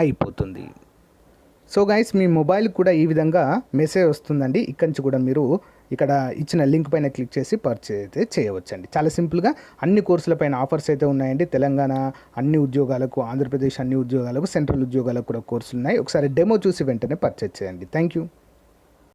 అయిపోతుంది. So guys మీ mobile కూడా ఈ విధంగా మెసేజ్ వస్తుందండి. ఇక్కడి నుంచి కూడా మీరు ఇక్కడ ఇచ్చిన లింక్ పైన క్లిక్ చేసి పర్చేజ్ అయితే చేయవచ్చండి. చాలా సింపుల్గా అన్ని కోర్సుల పైన ఆఫర్స్ అయితే ఉన్నాయండి. తెలంగాణ అన్ని ఉద్యోగాలకు ఆంధ్రప్రదేశ్ అన్ని ఉద్యోగాలకు సెంట్రల్ ఉద్యోగాలకు కూడా కోర్సులు ఉన్నాయి. ఒకసారి డెమో చూసి వెంటనే పర్చేజ్ చేయండి. Thank you